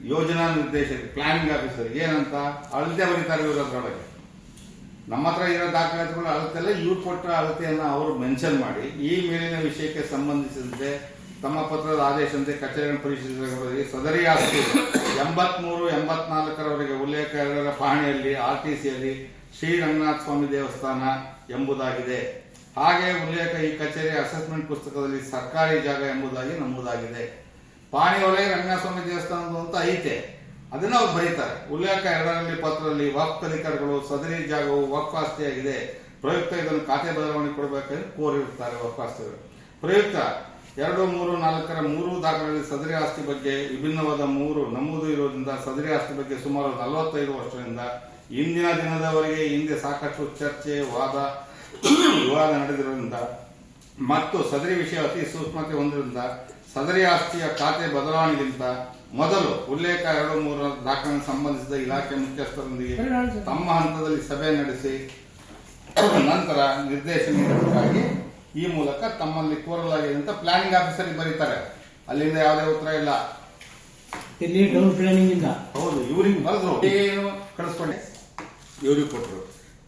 ಯೋಜನಾ ನಿರ್ದೇಶಕ ಪ್ಲಾನಿಂಗ್ ಆಫೀಸರ್ ಏನಂತ? ಅಳತೆ ಬರೀತಾರೆ ಇವರು ಅದರೊಳಗೆ. ನಮ್ಮ ಹತ್ರ ಇರೋ ದಾಖಲಾತಿಗಳು ಅಳತೆಲ್ಲ ಇವ್ರು ಕೊಟ್ಟ ಅಳತೆಯನ್ನು ಅವರು ಮೆನ್ಷನ್ ಮಾಡಿ ಈ ಮೇಲಿನ ವಿಷಯಕ್ಕೆ ಸಂಬಂಧಿಸಿದಂತೆ ತಮ್ಮ ಪತ್ರದ ಆದೇಶದಂತೆ ಕಚೇರಿಯನ್ನು ಪರಿಶೀಲಿಸಿದ ಸದರಿ ಆಸ್ತಿ. ಎಂಬತ್ಮೂರು ಎಂಬತ್ನಾಲ್ಕರವರೆಗೆ ಉಲ್ಲೇಖ ಪಹಣಿಯಲ್ಲಿ ಆರ್ ಟಿ ಸಿಯಲ್ಲಿ ಶ್ರೀ ರಂಗನಾಥ ಸ್ವಾಮಿ ದೇವಸ್ಥಾನ ಎಂಬುದಾಗಿದೆ. ಹಾಗೆ ಉಲ್ಲೇಖ ಈ ಕಚೇರಿ ಅಸೆಸ್ಮೆಂಟ್ ಪುಸ್ತಕದಲ್ಲಿ ಸರ್ಕಾರಿ ಜಾಗ ಎಂಬುದಾಗಿ ನಮೂದಾಗಿದೆ. ಪಾಣಿ ಒಳಗೆ ರಂಗನಾಥ ಸ್ವಾಮಿ ದೇವಸ್ಥಾನ ಅಂತ ಐತೆ. ಅದನ್ನ ಅವ್ರು ಬರೀತಾರೆ. ಉಲ್ಲೇಖ ಎರಡರಲ್ಲಿ ಪತ್ರದಲ್ಲಿ ವಕ್ಫ್ ಅಧಿಕಾರಿಗಳು ಸದರಿ ಜಾಗವು ವಕ್ಫ್ ಆಸ್ತಿಯಾಗಿದೆ ಪ್ರಯುಕ್ತ ಇದನ್ನು ಖಾತೆ ಬದಲಾವಣೆ ಕೊಡಬೇಕೆಂದು ಕೋರಿರುತ್ತಾರೆ ವಕ್ಫ್ ಆಸ್ತಿಗಳು ಪ್ರಯುಕ್ತ ಎರಡು, ಮೂರು, ನಾಲ್ಕರ ಮೂರು ದಾಖಲೆಗಳಲ್ಲಿ ಸದರಿ ಆಸ್ತಿ ಬಗ್ಗೆ ವಿಭಿನ್ನವಾದ ಮೂರು ನಮೂದು ಇರುವುದರಿಂದ ಸದರಿ ಆಸ್ತಿ ಬಗ್ಗೆ ಸುಮಾರು ನಲವತ್ತೈದು ವರ್ಷದಿಂದ ಇಂದಿನ ದಿನದವರೆಗೆ ಹಿಂದೆ ಸಾಕಷ್ಟು ಚರ್ಚೆ ವಾದ ವಿವಾದ ನಡೆದಿರುವುದರಿಂದ ಮತ್ತು ಸದರಿ ವಿಷಯ ಅತಿ ಸೂಕ್ಷ್ಮತೆ ಹೊಂದಿರುವುದರಿಂದ ಸದರಿ ಆಸ್ತಿಯ ಖಾತೆ ಬದಲಾವಣೆಗಿಂತ ಮೊದಲು ಉಲ್ಲೇಖ ಎರಡು ಮೂರ ದಾಖಲೆ ಸಂಬಂಧಿಸಿದ ಇಲಾಖೆ ಮುಖ್ಯಸ್ಥರೊಂದಿಗೆ ತಮ್ಮ ಹಂತದಲ್ಲಿ ಸಭೆ ನಡೆಸಿ ನಂತರ ನಿರ್ದೇಶನ ನೀಡುವುದಕ್ಕಾಗಿ ಈ ಮೂಲಕ ತಮ್ಮಲ್ಲಿ ಕೋರಲಾಗಿದೆ ಅಂತ ಪ್ಲಾನಿಂಗ್ ಆಫೀಸರ್ ಬರೀತಾರೆ. ಅಲ್ಲಿಂದ ಯಾವುದೇ ಉತ್ತರ ಇಲ್ಲ. ಇಲ್ಲಿ ಡೌನ್ ಪ್ಲಾನಿಂಗ್ ಇಂದ? ಹೌದು ಇವರಿಗೆ ಬರೆದ್ರು. ಏನು ಕಳಿಸ್ಕೊಂಡೆ? ಇವ್ರಿಗೆ ಕೊಟ್ಟರು.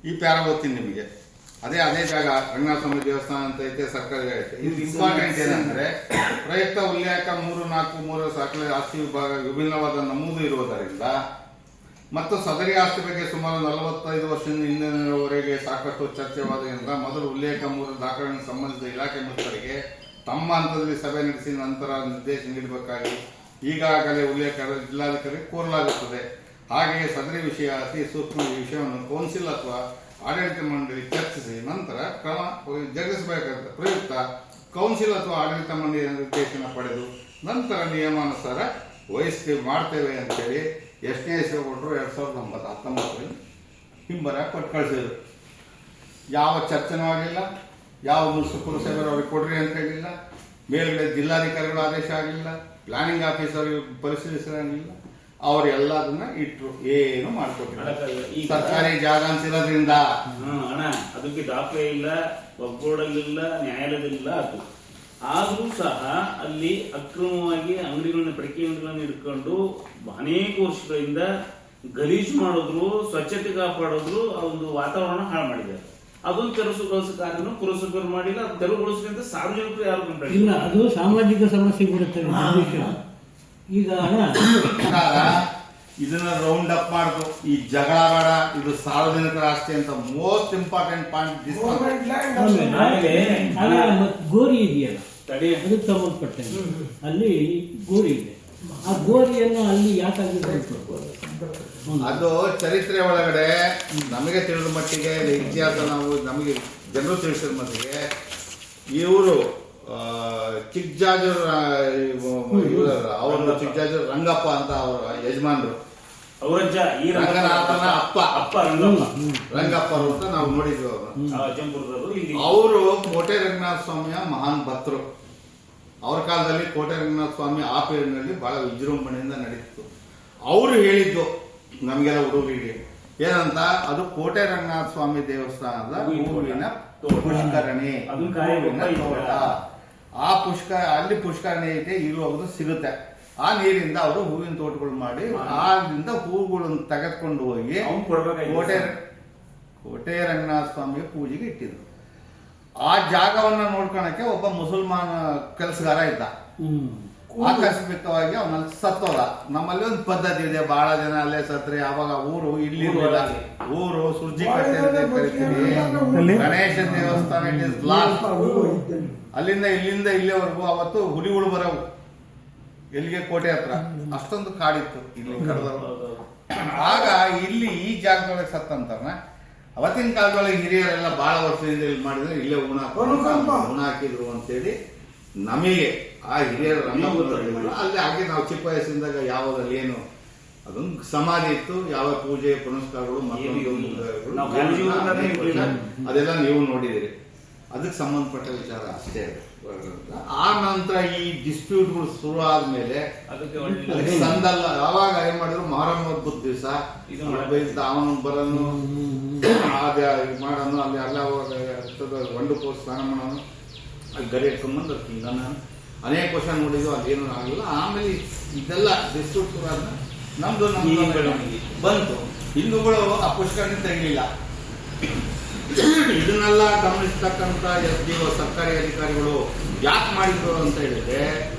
ಈ ಪ್ಯಾರ ಓದ್ತೀನಿ ನಿಮಗೆ. ಅದೇ ಅದೇ ಜಾಗ ರಂಗನಾಥ ಸ್ವಾಮಿ ದೇವಸ್ಥಾನ ಅಂತ ಐತೆ, ಸರ್ಕಾರಿ ಐತೆ. ಇದು ಇಂಪಾರ್ಟೆಂಟ್ ಏನಂದ್ರೆ, ಪ್ರಯುಕ್ತ ಉಲ್ಲೇಖ ಮೂರು, ನಾಲ್ಕು, ಮೂರು, ಸಕಲ ಆಸ್ತಿ ವಿಭಾಗ ವಿಭಿನ್ನವಾದ ನಮೂದು ಇರುವುದರಿಂದ, ಮತ್ತು ಸದರಿ ಆಸ್ತಿ ಬಗ್ಗೆ ಸುಮಾರು ನಲವತ್ತೈದು ವರ್ಷದಿಂದ ಹಿಂದಿನವರೆಗೆ ಸಾಕಷ್ಟು ಚರ್ಚೆವಾದ್ದರಿಂದ ಮೊದಲು ಉಲ್ಲೇಖ ಮೂರು ದಾಖಲೆಗಳನ್ನು ಸಂಬಂಧಿಸಿದ ಇಲಾಖೆ ಮುಖ್ಯರಿಗೆ ತಮ್ಮ ಹಂತದಲ್ಲಿ ಸಭೆ ನಡೆಸಿ ನಂತರ ನಿರ್ದೇಶನ ನೀಡಬೇಕಾಗಿ ಈಗಾಗಲೇ ಉಲ್ಲೇಖ ಜಿಲ್ಲಾಧಿಕಾರಿ ಕೋರಲಾಗುತ್ತದೆ. ಹಾಗೆಯೇ ಸದರಿ ವಿಷಯ, ಅತಿ ಸೂಕ್ಷ್ಮ ವಿಷಯವನ್ನು ಕೌನ್ಸಿಲ್ ಅಥವಾ ಆಡಳಿತ ಮಂಡಳಿ ಚರ್ಚಿಸಿ ನಂತರ ಕ್ರಮ ಜರುಗಿಸಬೇಕಾದ ಪ್ರಯುಕ್ತ ಕೌನ್ಸಿಲ್ ಅಥವಾ ಆಡಳಿತ ಮಂಡಳಿಯ ನಿರ್ದೇಶನ ಪಡೆದು ನಂತರ ನಿಯಮಾನುಸಾರ ವಹಿಸ್ತೀವಿ, ಮಾಡ್ತೇವೆ ಅಂತೇಳಿ ಎಷ್ಟನೇ ಕೊಟ್ಟರು ಎರಡ್ ಸಾವಿರದ ಒಂಬತ್ತು, ಹತ್ತೊಂಬತ್ತರಲ್ಲಿ ಹಿಂಬರ ಕೊಟ್ಟು ಕಳಿಸಿದರು. ಯಾವ ಚರ್ಚೆನೂ ಆಗಲಿಲ್ಲ ಯಾವ ಮುನ್ಸಿಪಲ್ ಸೇವರು ಅವ್ರಿಗೆ ಕೊಡ್ರಿ ಅಂತ ಹೇಳಿಲ್ಲ, ಮೇಲ್ಗಡೆ ಜಿಲ್ಲಾಧಿಕಾರಿಗಳ ಆದೇಶ ಆಗಲಿಲ್ಲ ಪ್ಲಾನಿಂಗ್ ಆಫೀಸರ್ ಪರಿಶೀಲಿಸಿರಂಗಿಲ್ಲ. ಅವ್ರು ಎಲ್ಲದನ್ನ ಇಟ್ರು. ಏನು ಮಾಡ್ಕೊಟ್ಟಿಲ್ಲ. ಈ ಸರ್ಕಾರಿ ಜಾಗ ಅಂತಿರೋದ್ರಿಂದ. ಅಣ್ಣ ಅದಕ್ಕೆ ದಾಖಲೆ ಇಲ್ಲ ಒಗ್ಗೂಡಲ್ಲಿಲ್ಲ ನ್ಯಾಯಾಲಯದಲ್ಲಿಲ್ಲ ಅದು. ಆದ್ರೂ ಸಹ ಅಲ್ಲಿ ಅಕ್ರಮವಾಗಿ ಅಂಗಡಿಗಳನ್ನ ಪಡಿಕೆ ಅಂಗಡಿಗಳನ್ನ ಇಟ್ಕೊಂಡು ಅನೇಕ ವರ್ಷಗಳಿಂದ ಗಲೀಜು ಮಾಡಿದ್ರು ಸ್ವಚ್ಛತೆ ಕಾಪಾಡಿದ್ರು ಆ ಒಂದು ವಾತಾವರಣ ಹಾಳು ಮಾಡಿದ್ದಾರೆ ಅದೊಂದು ತೆರವುಗೊಳಿಸೋ ಕಾರ್ಯನು ಪುರಸಭೆಯವರು ಮಾಡಿಲ್ಲ ಅದು ಸಾರ್ವಜನಿಕರು ಯಾರು ಕಂಪ್ಲೇಂಟ್ ಇಲ್ಲ ಅದು ಸಾಮಾಜಿಕ ಸಮಸ್ಯೆ ಬರುತ್ತೆ. ಈಗ ಇದನ್ನ ರೌಂಡ್ ಅಪ್ ಮಾಡ್ತು ಈ ಜಗಳ ಬೇಡ ಇದು ಸಾರ್ವಜನಿಕ ಆಸ್ತಿ ಅಂತ ಮೋಸ್ಟ್ ಇಂಪಾರ್ಟೆಂಟ್ ಪಾಯಿಂಟ್ ಗೋರಿ ಇದೆಯಲ್ಲ ತಡೆ. ಅದಕ್ಕೆ ಸಂಬಂಧಪಟ್ಟಂಗೆ ಅಲ್ಲಿ ಗೋರಿ ಇದೆ. ಆ ಗೋರಿಯನ್ನು ಅಲ್ಲಿ ಯಾಕಾಗಿ ಅದು ಚರಿತ್ರೆ ಒಳಗಡೆ ನಮಗೆ ತಿಳಿದ ಮಟ್ಟಿಗೆ ಇತಿಹಾಸ ನಾವು ನಮಗೆ ಜನರು ತಿಳಿಸಿದ ಮಟ್ಟಿಗೆ ಇವರು ಚಿಕ್ಕಜಾಜೂರ್ ಅವರು ಚಿಕ್ಕಜಾಜೂರ್ ರಂಗಪ್ಪ. ಅಂತ ಅವರ ಯಜಮಾನರು. ಅವರಜ್ಜ ಈ ರಂಗನಾಥನ ಅಪ್ಪ. ಅಪ್ಪ ರಂಗಪ್ಪ. ರಂಗಪ್ಪರು ಅಂತ ನಾವು ನೋಡಿದ್ವಿ ಅವರು. ಇಲ್ಲಿ. ಅವರು ಕೋಟೆ ರಂಗನಾಥ ಸ್ವಾಮಿಯ ಮಹಾನ್ ಭಕ್ತರು. ಅವ್ರ ಕಾಲದಲ್ಲಿ ಕೋಟೆ ರಂಗನಾಥ ಸ್ವಾಮಿ ಆ ಪೀರಿಯಡ್ನಲ್ಲಿ ಬಹಳ ವಿಜೃಂಭಣೆಯಿಂದ ನಡೀತಿತ್ತು. ಅವರು ಹೇಳಿದ್ದು ನಮಗೆಲ್ಲ ಹುಡುಗರಿಗೆ ಏನಂತ ಅದು ಕೋಟೆ ರಂಗನಾಥ ಸ್ವಾಮಿ ದೇವಸ್ಥಾನದ ಹೂವಿನ. ಪುಷ್ಕರಣಿ. ಹೂವಿನ ತೋಟ. ಆ ಪುಷ್ಕ ಅಲ್ಲಿ ಪುಷ್ಕರಣಿ ಐತೆ ಇರುವಾಗ ಸಿಗುತ್ತೆ. ಆ ನೀರಿಂದ ಅವರು ಹೂವಿನ ತೋಟಗಳು ಮಾಡಿ ಆದ್ರಿಂದ ಹೂವುಗಳನ್ನು ತೆಗೆದುಕೊಂಡು ಹೋಗಿ ಕೋಟೆ ಕೋಟೆ ರಂಗನಾಥ ಸ್ವಾಮಿಗೆ ಪೂಜೆಗೆ ಇಟ್ಟಿದ್ರು. ಆ ಜಾಗವನ್ನ ನೋಡ್ಕೊಳಕ್ಕೆ ಒಬ್ಬ ಮುಸಲ್ಮಾನ ಕೆಲಸಗಾರ ಇದ್ದ. ಆಕಸ್ಮಿಕವಾಗಿ ಅವನಲ್ಲಿ ಸತ್ತೋದ. ನಮ್ಮಲ್ಲಿ ಒಂದು ಪದ್ಧತಿ ಇದೆ. ಬಹಳ ಜನ ಅಲ್ಲೇ ಸತ್ರೆ. ಅವಾಗ ಊರು ಇಲ್ಲಿ ಊರು ಸುರ್ಜಿಕಟ್ಟೆ ಅಂತ ಕರಿತೀವಿ ಗಣೇಶ ದೇವಸ್ಥಾನ ಇಟ್ ಇಸ್ ಲಾಸ್ಟ್. ಅಲ್ಲಿಂದ ಇಲ್ಲಿಂದ ಇಲ್ಲಿವರೆಗೂ ಅವತ್ತು ಹುಲಿಗಳು ಬರವು. ಎಲ್ಲಿಗೆ? ಕೋಟೆ ಹತ್ರ. ಅಷ್ಟೊಂದು ಕಾಡಿತ್ತು ಇಲ್ಲಿ ಕಡದವರು ಆಗ ಇಲ್ಲಿ ಈ ಜಾಗದೊಳಗೆ ಸತ್ತಂತಾರನ. ಅವತ್ತಿನ ಕಾಲದೊಳಗೆ ಹಿರಿಯರೆಲ್ಲ ಬಹಳ ವರ್ಷದಿಂದ ಇಲ್ಲಿ ಮಾಡಿದ್ರೆ. ಇಲ್ಲೇ ಉಣ. ಉಣ ಹಾಕಿದ್ರು ಅಂತೇಳಿ ನಮಗೆ ಆ ಹಿರಿಯರ ಅಲ್ಲಿ ಹಾಗೆ ನಾವು ಚಿಕ್ಕ ವಯಸ್ಸಿಂದಾಗ ಯಾವಾಗಲ್ಲಿ ಏನು ಅದೊಂದು ಸಮಾಧಿ ಇತ್ತು. ಯಾವ ಪೂಜೆ ಪುನಸ್ಕಾರಗಳು ಅದೆಲ್ಲ ನೀವು ನೋಡಿದಿರಿ. ಅದಕ್ಕೆ ಸಂಬಂಧಪಟ್ಟ ವಿಚಾರ ಅಷ್ಟೇ ಆ ನಂತರ ಈ ಡಿಸ್ಪ್ಯೂಟ್ಗಳು ಶುರು ಆದ್ಮೇಲೆ ಸಂದಲ್ಲ ಯಾವಾಗ ಏನ್ ಮಾಡಿದ್ರು? ಮೊಹರಂ ಹಬ್ಬದ ದಿವಸ. ಅವನು ಬರೋನು ಮಾಡೋನು ಅಲ್ಲಿ ಎಲ್ಲ ಒಂದು ಸ್ನಾನ ಮಾಡೋನು. ಅಲ್ಲಿ ಗರಿ ಇಟ್ಕೊಂಡ್ಬಂದು ನಾನು ಅನೇಕ ವರ್ಷ ಮಾಡಿದ್ರು ಅದೇನು ಆಗಲಿಲ್ಲ. ಆಮೇಲೆ ಇದೆಲ್ಲ ಡಿಸ್ಟ್ರಿಕ್ಟ್ ಶುರು ನಮ್ದು ನಮ್ಮ ಬೆಳವಣಿಗೆ. ಬಂತು. ಹಿಂದೂಗಳು ಆ ಪುಷ್ಕರಣಿ ತೆಗಿಲಿಲ್ಲ. ಇದನ್ನೆಲ್ಲ ಗಮನಿಸ್ತಕ್ಕಂಥ ಎಸ್ ಡಿ ಸರ್ಕಾರಿ ಅಧಿಕಾರಿಗಳು ಯಾಕೆ ಮಾಡಿದ್ರು ಅಂತ ಹೇಳಿದ್ರೆ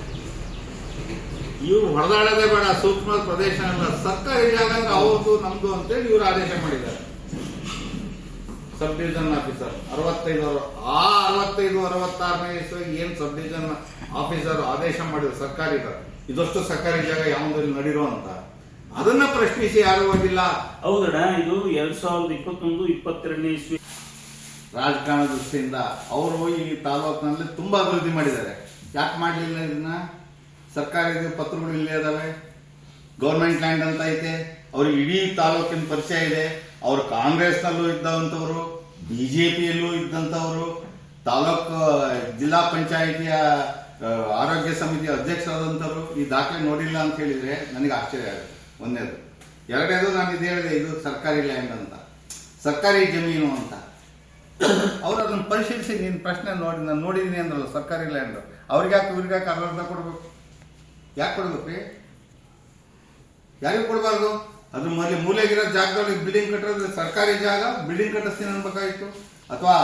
ಇವ್ರು ಹೊಡೆದಾಡೋದೇ ಬೇಡ ಸೂಕ್ಷ್ಮ ಪ್ರದೇಶ ಅಲ್ಲ. ಸರ್ಕಾರಿ ಜಾಗ ಅವ್ರದ್ದು ನಮ್ದು ಅಂತೇಳಿ ಇವರು ಆದೇಶ ಮಾಡಿದ್ದಾರೆ. ಸಬ್ ಡಿವಿಷನ್ ಆಫೀಸರ್ ಅರವತ್ತೈದು ಅರ- ಆ ಅರವತ್ತೈದು ಅರವತ್ತಾರನೇ ಇಸ್ವಿಗೆ ಏನ್ ಸಬ್ ಡಿವಿಷನ್ ಆಫೀಸರ್ ಆದೇಶ ಮಾಡಿದ್ರು ಸರ್ಕಾರಿ ಇದಷ್ಟು ಸರ್ಕಾರಿ ಜಾಗ ಯಾವುದ್ರಲ್ಲಿ ನಡೀರೋ ಅಂತ. ಅದನ್ನ ಪ್ರಶ್ನಿಸಿ ಯಾರು ಹೋಗಿಲ್ಲ. ಹೌದಣ್ಣ ಇದು ಎರಡ್ ಸಾವಿರದ ಇಪ್ಪತ್ತೊಂದು ಇಪ್ಪತ್ತೆರಡನೇ ಇಸ್ವಿ. ರಾಜಕಾರಣ ದೃಷ್ಟಿಯಿಂದ ಅವರು ಈ ತಾಲೂಕಿನಲ್ಲಿ ತುಂಬಾ ಅಭಿವೃದ್ಧಿ ಮಾಡಿದ್ದಾರೆ. ಯಾಕೆ ಮಾಡಲಿಲ್ಲ ಇದನ್ನ? ಸರ್ಕಾರಿ ಪತ್ರಗಳು ಇಲ್ಲೇ ಇದಾವೆ. ಗೌರ್ಮೆಂಟ್ ಲ್ಯಾಂಡ್ ಅಂತ ಐತೆ. ಅವ್ರಿಗೆ ಇಡೀ ತಾಲೂಕಿನ ಪರಿಚಯ ಇದೆ. ಅವರು ಕಾಂಗ್ರೆಸ್ನಲ್ಲೂ ಇದ್ದಂಥವ್ರು ಬಿಜೆಪಿಯಲ್ಲೂ ಇದ್ದಂಥವ್ರು ತಾಲೂಕು ಜಿಲ್ಲಾ ಪಂಚಾಯಿತಿಯ ಆರೋಗ್ಯ ಸಮಿತಿ ಅಧ್ಯಕ್ಷರಾದಂಥವ್ರು ಈ ದಾಖಲೆ ನೋಡಿಲ್ಲ ಅಂತ ಹೇಳಿದ್ರೆ ನನಗೆ ಆಶ್ಚರ್ಯ ಆಗುತ್ತೆ. ಒಂದನೇದು. ಎರಡನೇದು ನಾನು ಇದು ಹೇಳಿದೆ, ಇದು ಸರ್ಕಾರಿ ಲ್ಯಾಂಡ್ ಅಂತ. ಸರ್ಕಾರಿ ಜಮೀನು ಅಂತ. ಅವ್ರು ಅದನ್ನ ಪರಿಶೀಲಿಸಿ, ನೀನು ಪ್ರಶ್ನೆ ನೋಡಿ, ನಾನು ನೋಡಿದ್ದೀನಿ ಅಂದ್ರಲ್ಲ, ಸರ್ಕಾರಿ ಲ್ಯಾಂಡ್. ಅವ್ರಿಗೆ ಯಾಕೆ, ಇವ್ರಿಗೆ ಯಾಕೆ ಅರ್ಧ ಕೊಡ್ಬೇಕು? ಯಾಕೆ ಕೊಡ್ಬೇಕು ರೀ? ಯಾರಿಗೂ ಕೊಡಬಾರ್ದು? ಅದ್ರ ಮೊದಲು ಮೂಲೆಗಿರೋ ಜಾಗದಲ್ಲಿ ಬಿಲ್ಡಿಂಗ್ ಕಟ್ಟೋದ್ರೆ ಸರ್ಕಾರಿ ಜಾಗ, ಬಿಲ್ಡಿಂಗ್ ಕಟ್ಟಿಸ್ತೀನಿ ಅನ್ಬೇಕಾಯ್ತು ಅಥವಾ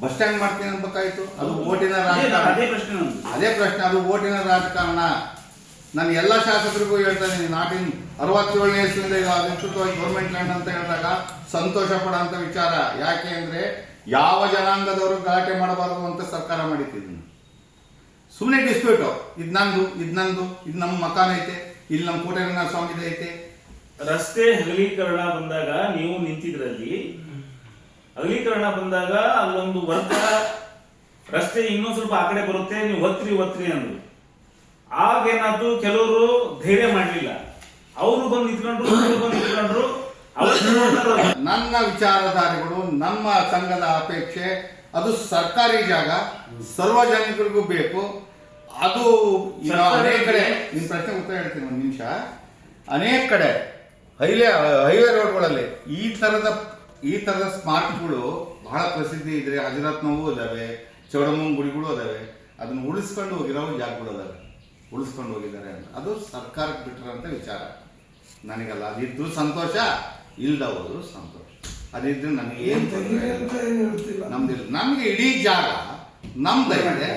ಬಸ್ ಸ್ಟ್ಯಾಂಡ್ ಮಾಡ್ತೀನಿ ಅನ್ಬೇಕಾಯ್ತು. ಅದು ಓಟಿನ ಅದೇ ರಾಜಕಾರಣ. ಅದೇ ಪ್ರಶ್ನೆ ಅದೇ ಪ್ರಶ್ನೆ ಅದು ಓಟಿನ ರಾಜಕಾರಣ. ನಾನು ಎಲ್ಲ ಶಾಸಕರಿಗೂ ಹೇಳ್ತಾ ಇದ್ದೀನಿ ಇನ್ ಅರವತ್ತೇಳನೇ ಇಸ್ವಿಯಿಂದ ಇದು ಅಧಿಕೃತವಾಗಿ ಗೌರ್ಮೆಂಟ್ ಲ್ಯಾಂಡ್ ಅಂತ ಹೇಳಿದಾಗ ಸಂತೋಷ ಪಡೋಂಥ ವಿಚಾರ. ಯಾಕೆ ಅಂದ್ರೆ ಯಾವ ಜನಾಂಗದವರು ಗಲಾಟೆ ಮಾಡಬಾರದು ಅಂತ ಸರ್ಕಾರ ಮಾಡಿಟ್ಟಿದ್ದೀನಿ. ಸುಮ್ಮನೆ ಡಿಸ್ಪ್ಯೂಟ್ ಇದ್ ನಂದು ಇದ್ ನಂದು ಇದು ನಮ್ಮ ಮಕಾನ ಐತೆ ಇಲ್ಲಿ ನಮ್ಮ ಕೋಟೆ ಸ್ವಾಮಿ ಐತೆ. ರಸ್ತೆ ಹಗಲೀಕರಣ ಬಂದಾಗ ನೀವು ನಿಂತಿದ್ರಲ್ಲಿ ಅಗಲೀಕರಣ ಬಂದಾಗ ಅಲ್ಲೊಂದು ವರ್ಗ ರಸ್ತೆ ಇನ್ನೊಂದು ಸ್ವಲ್ಪ ಆ ಕಡೆ ಬರುತ್ತೆ ನೀವು ಒತ್ರಿ ಒತ್ರಿ ಅಂದ್ರು. ಆಗೇನಾದ್ರು ಕೆಲವರು ಧೈರ್ಯ ಮಾಡಲಿಲ್ಲ. ಅವರು ಬಂದು ನಿಂತ್ಕೊಂಡ್ರು ಇವರು ಬಂದು ನಿಂತ್ಕೊಂಡ್ರು ನನ್ನ ವಿಚಾರಧಾರೆಗಳು ನಮ್ಮ ಸಂಘದ ಅಪೇಕ್ಷೆ ಅದು ಸರ್ಕಾರಿ ಜಾಗ ಸಾರ್ವಜನಿಕರಿಗೂ ಬೇಕು. ಅದು ಅನೇಕ ಕಡೆ ನಿಮ್ ಪ್ರಶ್ನೆ ಉತ್ತರ ಹೇಳ್ತೀನಿ ಒಂದು ನಿಮಿಷ. ಅನೇಕ ಕಡೆ ಹೈವೇ ಹೈವೇ ರೋಡ್ಗಳಲ್ಲಿ ಈ ತರದ ಈ ತರದ ಸ್ಮಾರಕಗಳು ಬಹಳ ಪ್ರಸಿದ್ಧಿ ಇದ್ರೆ ಅಜರತ್ನವೂ ಅದಾವೆ ಚೌಡಮ್ಮನ ಗುಡಿಗಳು ಅದಾವೆ ಅದನ್ನ ಉಳಿಸ್ಕೊಂಡು ಹೋಗಿರೋ ಜಾಗಗಳು ಅದಾವೆ ಉಳಿಸ್ಕೊಂಡು ಹೋಗಿದ್ದಾರೆ ಅಂತ. ಅದು ಸರ್ಕಾರಕ್ಕೆ ಬಿಟ್ಟಿರೋಂಥ ವಿಚಾರ. ನನಗಲ್ಲ ಅದಿದ್ದು ಸಂತೋಷ ಇಲ್ದ ಸಂತೋಷ. ಅದಿದ್ದು ನನಗೆ ಏನ್ ನಮ್ದಿಲ್ಲ ನಮಗೆ ಇಡೀ ಜಾಗ ನಮ್ದೈತೆ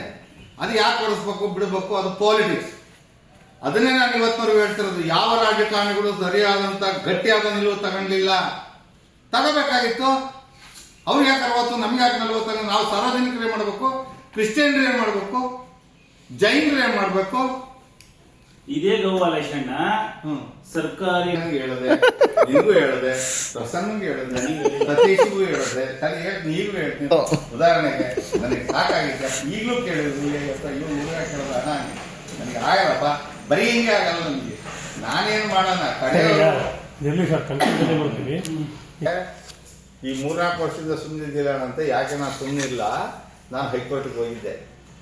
ಅದು ಯಾಕೆ ಕೊಡಿಸ್ಬೇಕು, ಬಿಡಬೇಕು, ಅದು ಪಾಲಿಟಿಕ್ಸ್ ಅದನ್ನೇ ನಾನು ಇವತ್ತಿನವರೆಗೂ ಹೇಳ್ತಿರೋದು. ಯಾವ ರಾಜಕಾರಣಿಗಳು ಸರಿಯಾದಂಥ ಗಟ್ಟಿಯಾದ ನಿಲುವು ತಗೊಂಡಿಲ್ಲ. ತಗೋಬೇಕಾಗಿತ್ತು. ಅವ್ರಿಗೆ ಯಾಕೆ ಅರವತ್ತು ನಮ್ಗೆ ಯಾಕೆ ನಲವತ್ತು ನಾವು ಸಾರ್ವಜನಿಕರು ಏನ್ ಮಾಡ್ಬೇಕು? ಕ್ರಿಶ್ಚಿಯನ್ರು ಏನ್ ಮಾಡ್ಬೇಕು? ಜೈನರು ಏನ್ ಮಾಡ್ಬೇಕು? ಇದೇ ಗೋಪಾಲಕೃಷ್ಣ ಹ್ಮ್. ಸರ್ಕಾರಿ ಹೇಳದೆ ಹೇಳಿದೆ ಹೇಳದೆ ಪ್ರಸನ್ನಂಗೆ ಹೇಳಿದೆ ಸತೀಶ್ಗೂ ಹೇಳದೆ ಸರಿ ಹೇಳಿ ನೀವು ಹೇಳ್ತೀನಿ. ಉದಾಹರಣೆಗೆ ನನಗೆ ಸಾಕಾಗಿದೆ ಈಗಲೂ ಕೇಳಿದ್ರು ಇವ್ರು ಊರ ಕೇಳದ ನನಗೆ ಆಗಲ್ಲಪ್ಪ. ಬರೀ ಹಿಂಗೆ ಆಗಲ್ಲ ನನಗೆ ನಾನೇನು ಮಾಡೋಣ? ಕಡೆ ಎಲ್ಲಿ ಸರ್? ಕಲ್ಪನೆ ಬರ್ತೀವಿ. ಈ ಮೂರ್ನಾಲ್ಕು ವರ್ಷದಿಂದ ಸುಮ್ಮನಿದ್ದಿಲ್ಲ ಅಂತ ಯಾಕೆ ನಾನು ಸುಮ್ಮನಿಲ್ಲ ನಾನು ಹೈಕೋರ್ಟ್ಗೆ ಹೋಗಿದ್ದೆ.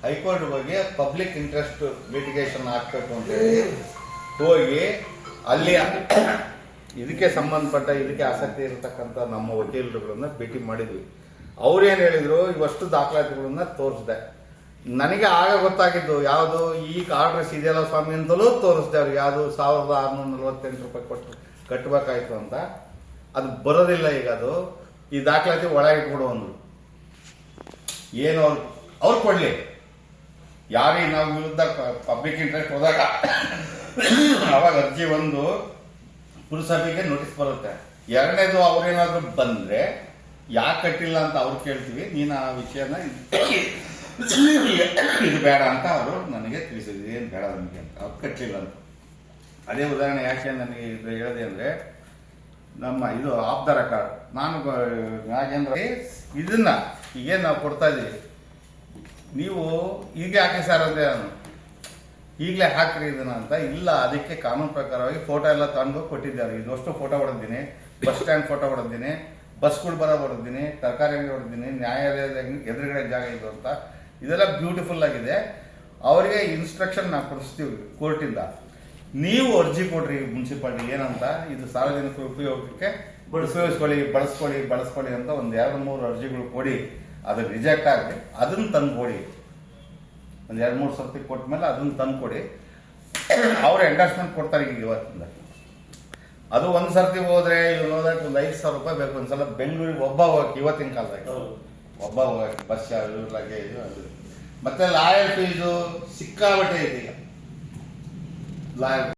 ಹೈಕೋರ್ಟ್ ಹೋಗಿ ಪಬ್ಲಿಕ್ ಇಂಟ್ರೆಸ್ಟ್ ಲಿಟಿಗೇಷನ್ ಹಾಕ್ಬೇಕು ಅಂತ ಹೇಳಿ ಹೋಗಿ ಅಲ್ಲಿ ಇದಕ್ಕೆ ಸಂಬಂಧಪಟ್ಟ, ಇದಕ್ಕೆ ಆಸಕ್ತಿ ಇರತಕ್ಕಂಥ ನಮ್ಮ ವಕೀಲರುಗಳನ್ನ ಭೇಟಿ ಮಾಡಿದ್ವಿ. ಅವ್ರೇನು ಹೇಳಿದ್ರು, ಇವಷ್ಟು ದಾಖಲಾತಿಗಳನ್ನ ತೋರಿಸ್ದೆ. ನನಗೆ ಆಗ ಗೊತ್ತಾಗಿದ್ದು, ಯಾವುದು ಈ ಆರ್ಡರ್ಸ್ ಇದೆಯಲ್ಲ ಸ್ವಾಮಿ ಅಂತಲೂ ತೋರಿಸ್ದೆ ಅವ್ರಿಗೆ. ಯಾವುದು ಸಾವಿರದ ಆರುನೂರ ನಲವತ್ತೆಂಟು ರೂಪಾಯಿ ಕೊಟ್ಟು ಕಟ್ಟಬೇಕಾಯ್ತು ಅಂತ. ಅದು ಬರೋದಿಲ್ಲ ಈಗ ಅದು. ಈ ದಾಖಲಾತಿ ಒಳಗೆ ಕೊಡು ಅಂದ್ರು. ಏನು ಅವ್ರು ಅವ್ರು ಕೊಡ್ಲಿ. ಯಾರಿಗೆ ನಾವು ವಿರುದ್ಧ ಪಬ್ಲಿಕ್ ಇಂಟ್ರೆಸ್ಟ್ ಹೋದಾಗ ಅವಾಗ ಅರ್ಜಿ ಒಂದು ಪುರಸಭೆಗೆ ನೋಟಿಸ್ ಬರುತ್ತೆ. ಎರಡನೇದು ಅವ್ರೇನಾದ್ರೂ ಬಂದ್ರೆ ಯಾಕೆ ಕಟ್ಟಿಲ್ಲ ಅಂತ ಅವ್ರು ಕೇಳ್ತೀವಿ, ನೀನು ಆ ವಿಷಯನ ಇದು ಬೇಡ ಅಂತ ಅವರು ನನಗೆ ತಿಳಿಸಿದ್ರು. ಏನು ಬೇಡ ನನಗೆ ಅಂತ. ಅವ್ರು ಕಟ್ಟಲಿಲ್ಲ ಅಂತ. ಅದೇ ಉದಾಹರಣೆ ಯಾಕೆ ನನಗೆ ಇದು ಹೇಳಿದೆ ಅಂದ್ರೆ ನಮ್ಮ ಇದು ಆಫ್ ದ ರೆಕಾರ್ಡ್ ನಾನು ಯಾಕೆಂದ್ರೆ ಇದನ್ನ ಈಗೇನು ನಾವು ಕೊಡ್ತಾ ಇದೀವಿ. ನೀವು ಈಗ ಹಾಕಿ ಸರ್ ಅಂದ್ರೆ ನಾನು ಈಗಲೇ ಹಾಕ್ರಿ ಇದನ್ನ ಅಂತ. ಇಲ್ಲ, ಅದಕ್ಕೆ ಕಾನೂನು ಪ್ರಕಾರವಾಗಿ ಫೋಟೋ ಎಲ್ಲ ತಂದು ಕೊಟ್ಟಿದ್ದಾರೆ. ಇದಷ್ಟು ಫೋಟೋ ಹೊಡೆದಿನಿ ಬಸ್ ಸ್ಟ್ಯಾಂಡ್ ಫೋಟೋ ಹೊಡೆದಿನಿ ಬಸ್ಗಳು ಬರೋ ಹೊಡೆದಿನಿ ತರಕಾರಿ ಅಂಗಡಿ ಹೊಡೆದಿನಿ ನ್ಯಾಯಾಲಯದ ಎದುರುಗಡೆ ಜಾಗ ಇದು ಅಂತ. ಇದೆಲ್ಲ ಬ್ಯೂಟಿಫುಲ್ ಆಗಿದೆ. ಅವರಿಗೆ ಇನ್ಸ್ಟ್ರಕ್ಷನ್ ನಾವು ಕೊಡಿಸ್ತೀವಿ ಕೋರ್ಟಿಂದ ನೀವು ಅರ್ಜಿ ಕೊಡ್ರಿ ಮುನ್ಸಿಪಾಲ್ಟಿ ಏನಂತ ಇದು ಸಾರ್ವಜನಿಕ ಉಪಯೋಗಕ್ಕೆ ಉಪಯೋಗಿಸ್ಕೊಳ್ಳಿ ಬಳಸ್ಕೊಳ್ಳಿ ಬಳಸ್ಕೊಳ್ಳಿ ಅಂತ ಒಂದು ಎರಡು ಮೂರು ಅರ್ಜಿಗಳು ಕೊಡಿ. ಅದು ರಿಜೆಕ್ಟ್ ಆಗಲಿ ಅದನ್ನ ತಂದು ಕೊಡಿ ಒಂದು ಎರಡು ಮೂರು ಸರ್ತಿ ಕೊಟ್ಟ ಮೇಲೆ ಅದನ್ನ ತಂದು ಕೊಡಿ ಅವ್ರು ಎಂಡರ್ಸ್ಮೆಂಟ್ ಕೊಡ್ತಾರೆ ಈಗ ಇವತ್ತಿಂದ. ಅದು ಒಂದು ಸರ್ತಿ ಹೋದ್ರೆ ಇವ್ನು ಹೋದಕ್ಕೆ ಒಂದು ಐದು ಸಾವಿರ ರೂಪಾಯಿ ಬೇಕು ಒಂದ್ಸಲ ಬೆಂಗಳೂರಿಗೆ ಒಬ್ಬ ಹೋಗಕ್ಕೆ ಇವತ್ತಿನ ಕಾಲದಾಗ ಒಬ್ಬ ಹೋಗಕ್ಕೆ ಬಸ್ ಚಾರ್ಜ್ ಲಗೇಜ್ ಅದು. ಮತ್ತೆ ಲಾಯರ್ ಫೀಸು ಸಿಕ್ಕಾಬಟ್ಟೆ ಇದೆ ಈಗ ಲಾಯರ್